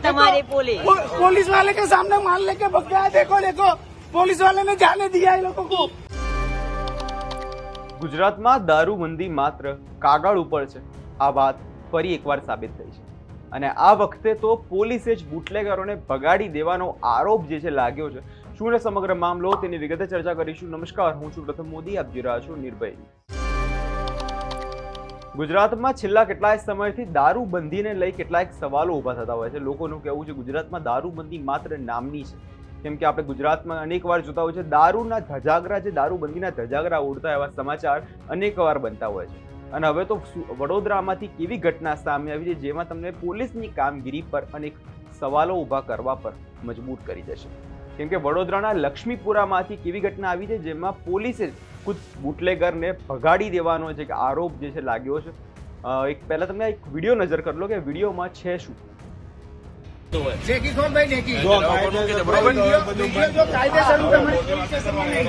તમારી પોલીસ पु- पुलिस वाले के सामने माल लेके भग गया देखो देखो पुलिस वाले ने जाने दिया इन लोगों को ગુજરાતમાં દારૂબંધી માત્ર કાગળ ઉપર છે આ વાત ફરી એકવાર સાબિત થઈ છે અને આ વખતે તો પોલીસે જ બુટલેગરોને ભગાડી દેવાનો આરોપ જે છે લાગ્યો છે. શું ને સમગ્ર મામલો? તેની વિગતે ચર્ચા કરીશું. નમસ્કાર, હું છું પ્રથમ મોદી. આપ જોઈ રહ્યા છો નિર્ભય ગુજરાતમાં છેલ્લા કેટલાય સમયથી દારૂબંધીને લઈ કેટલાક સવાલો ઊભા થતા હોય છે. લોકોનું કહેવું છે ગુજરાતમાં દારૂબંધી માત્ર નામની છે. કેમ કે આપણે ગુજરાતમાં અનેક વાર જોતા હોય છે, દારૂના ધજાગરા જે દારૂબંધીના ધજાગરા ઉડતા એવા સમાચાર અનેક વાર બનતા હોય છે. અને હવે તો વડોદરામાંથી કેવી ઘટના સામે આવી છે, જેમાં તમને પોલીસની કામગીરી પર અનેક સવાલો ઊભા કરવા પર મજબૂર કરી દેશે. કેમ કે વડોદરાના લક્ષ્મીપુરામાંથી કેવી ઘટના આવી છે, જેમાં પોલીસે ખુદ બુટલેગરને ભગાડી દેવાનો જે આરોપ જે છે, લાગ્યો છે. એક પહેલાં તમે એક વીડિયો નજર કરી લો કે વિડીયોમાં છે શું? देखी कौन भाई देखी જો કાયદેસર બરાબર वीडियो वीडियो जो कायदेसर रूप हमारे पुलिस स्टेशन में नहीं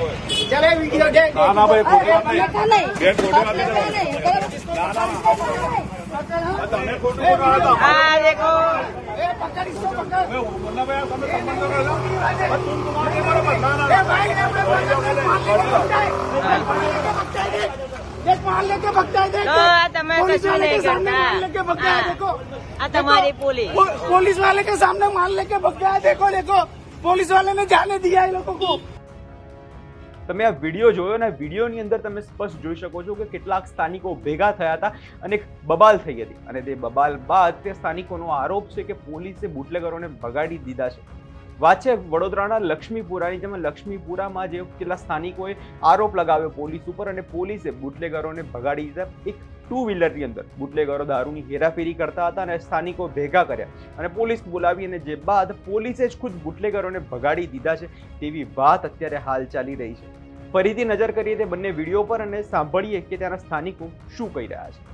चले वीडियो देख ના ના ભાઈ ખોટી વાત अरे, નહીં બેન ખોટી વાત नहीं નહીં તમે ખોટું બોલો હતા આ દેખો ए, पकड़ इसको पकड़ मैं मतलब यार તમે સંબંધો कर लो पर तुम तुम्हारे हमारा बदलाना ए भाई ने अपने माल लेके भगता है देख माल लेके भगता है देख તો આ તમે पुलिस કશું वाले के નહીં सामने माल लेके કરતા भग गया હા. देखो આ તમારી પોલીસ पु- पुलिस वाले के सामने माल लेके भग गया देखो देखो पुलिस वाले ने जाने दिया इन लोगों को તમે આ વિડીયો જોયો ને વિડીયોની અંદર તમે સ્પષ્ટ જોઈ શકો છો કે કેટલાક સ્થાનિકો ભેગા થયા હતા અને એક બબાલ થઈ હતી અને તે બબાલ બાદ તે સ્થાનિકોનો આરોપ છે કે પોલીસે બુટલેગરોને ભગાડી દીધા છે વાત છે વડોદરાના લક્ષ્મીપુરાની જેમાં લક્ષ્મીપુરામાં જે કેટલા સ્થાનિકોએ આરોપ લગાવ્યો પોલીસ ઉપર અને પોલીસે બુટલેગરોને ભગાડી દીધા એક ટુ વ્હીલરની અંદર. બુટલેગરો દારૂની હેરાફેરી કરતા હતા અને સ્થાનિકો ભેગા કર્યા અને પોલીસ બોલાવી અને જે બાદ પોલીસે જ ખુદ બુટલેગરોને ભગાડી દીધા છે તેવી વાત અત્યારે હાલ ચાલી રહી છે. ફરીથી નજર કરીએ તે બંને વીડિયો પર અને સાંભળીએ કે ત્યાંના સ્થાનિકો શું કહી રહ્યા છે.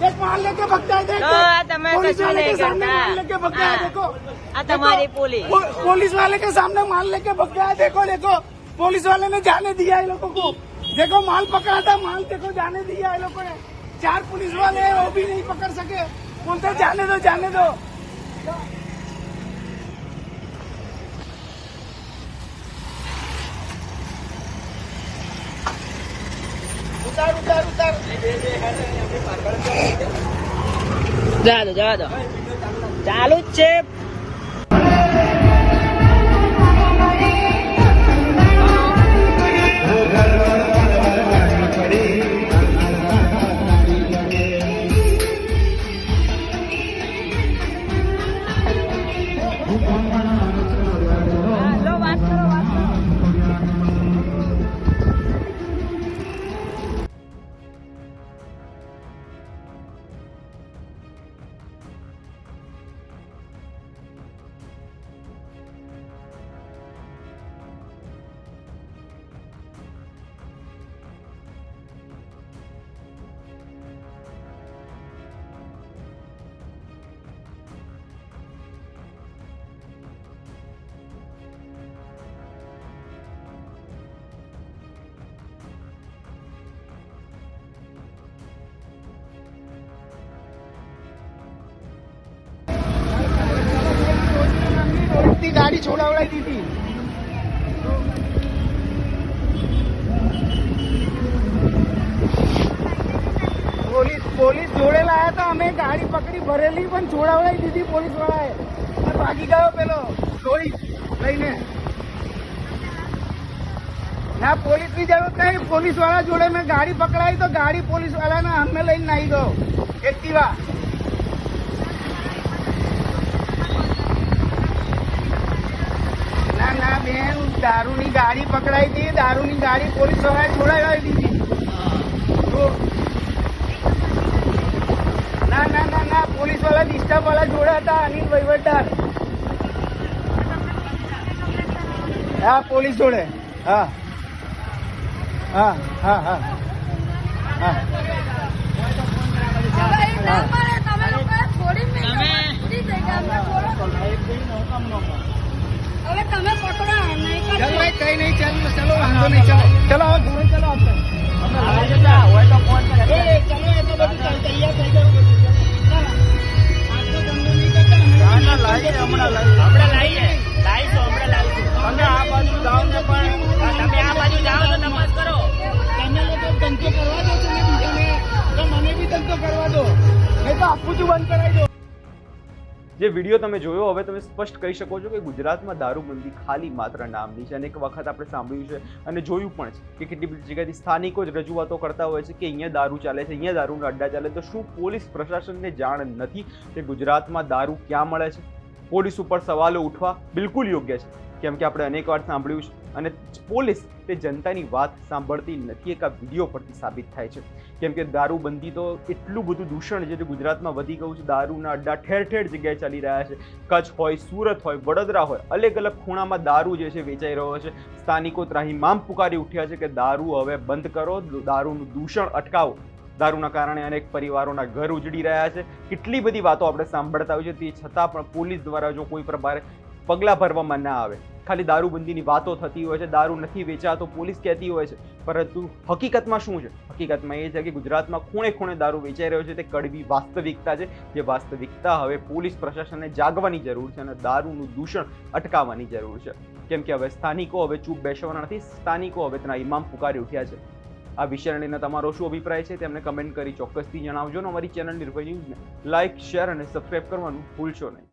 वीडियो वीडियो जो कायदेसर रूप हमारे पुलिस स्टेशन में नहीं चले वीडियो देख ના ના ભાઈ ખોટી વાત નહીં नहीं બેન ખોટી વાત નહીં ના ના તમે ખોટું બોલો હતા આ દેખો ए, पकड़ इसको पकड़ मैं मतलब यार તમે સંબંધો कर लो पर तुम तुम्हारे हमारा बदलाना ए भाई ने अपने माल लेके भगता है देख माल लेके भगता है देख તો આ તમે पुलिस કશું वाले નહીં के सामने કરતા माल लेके भग गया હા. देखो આ તમારી પોલીસ पु- पुलिस वाले के सामने माल लेके भग गया देखो देखो पुलिस वाले ने जाने दिया इन लोगों को देखो माल पकड़ा था माल देखो जाने दिया इन लोगों ने चार पुलिस वाले हैं वो भी नहीं पकड़ सके बोलते जाने दो जाने दो જવા દો જવા દો. ચાલુ જ છે. રોડથી ગાડી છોડાવડાવી દીધી. પોલીસ પોલીસ જોડેલા આવ્યા હતા અમે ગાડી પકડી ભરેલી પણ છોડાવડાવી દીધી પોલીસ વાળાએ ભાગી ગયો પેલો લોહી લઈને. ના, પોલીસની જરૂર નહીં. પોલીસવાળા જોડે મેં ગાડી પકડાવી તો ગાડી પોલીસ વાળાને અમે લઈને આવી ગયો. એક્ટિવા. બેન દારૂની ગાડી પકડાઈ હતી દારૂની ગાડી પોલીસવાળા છોડાવી દીધી. ના ના ના ના પોલીસવાળા ડિસ્ટર્બ વાળા જોડા હતા અનિલ વહીવટદાર. હા પોલીસ જોડે. હા. હા હા હા. હા. તમે હવે તમે પકડો નહીં ચાલો કઈ નહીં ચાલો ચલો વાંધો નહીં ચલો. ચલો હવે ઘરે આપણે. એ બધું તૈયાર થઈ ધંધો કરવા દો. નહીં તો આપું છું બંધ કરાવી દો. જે વીડિયો તમે જોયો, હવે તમે સ્પષ્ટ કહી શકો છો કે ગુજરાતમાં દારૂબંધી ખાલી માત્ર નામની છે અનેક વખત આપણે સાંભળ્યું છે અને જોયું પણ છે કે કેટલી બધી જગ્યાએથી સ્થાનિકો જ રજૂઆતો કરતા હોય છે કે અહીંયા દારૂ ચાલે છે, અહીંયા દારૂના અડ્ડા ચાલે તો શું પોલીસ પ્રશાસનને જાણ નથી કે ગુજરાતમાં દારૂ ક્યાં મળે છે? પોલીસ ઉપર સવાલો ઉઠવા બિલકુલ યોગ્ય છે. કેમ કે આપણે અનેક વાર સાંભળ્યું છે અને પોલીસ તે જનતાની વાત સાંભળતી નથી, એક આ વીડિયો પરથી સાબિત થાય છે. કેમ કે દારૂબંધી તો એટલું બધું દૂષણ છે, જે ગુજરાતમાં વધી ગયું છે, દારૂના અડ્ડા ઠેર ઠેર જગ્યાએ ચાલી રહ્યા છે. કચ્છ હોય, સુરત હોય, વડોદરા હોય, અલગ અલગ ખૂણામાં દારૂ જે છે વેચાઈ રહ્યો છે. સ્થાનિકો ત્રાહીમામ પુકારી ઉઠ્યા છે કે દારૂ હવે બંધ કરો, દારૂનું દૂષણ અટકાવો. દારૂના કારણે અનેક પરિવારોના ઘર ઉજળી રહ્યા છે. કેટલી બધી વાતો આપણે સાંભળતા હોય છે તે છતાં પણ પોલીસ દ્વારા જો કોઈ પ્રકારે પગલાં ભરવામાં ના આવે. ખાલી દારૂબંધીની વાતો થતી હોય છે, દારૂ નથી વેચાતો, પોલીસ કહેતી હોય છે. પરંતુ હકીકતમાં શું છે? હકીકતમાં એ છે કે ગુજરાતમાં ખૂણે ખૂણે દારૂ વેચાઈ રહ્યો છે. તે કડવી વાસ્તવિકતા છે. જે વાસ્તવિકતા હવે પોલીસ પ્રશાસનને જાગવાની જરૂર છે અને દારૂનું દૂષણ અટકાવવાની જરૂર છે. કેમ કે હવે સ્થાનિકો હવે ચૂપ બેસવાના નથી. સ્થાનિકો હવે તેના ઇમામ પુકારી ઉઠ્યા છે. આ વિષયને લઈને તમારો શું અભિપ્રાય છે? તેમને કમેન્ટ કરી ચોક્કસથી જણાવજો અને અમારી ચેનલ નિર્ભય ન્યૂઝને. લાઇક શેર અને સબસ્ક્રાઇબ કરવાનું ભૂલશો નહીં.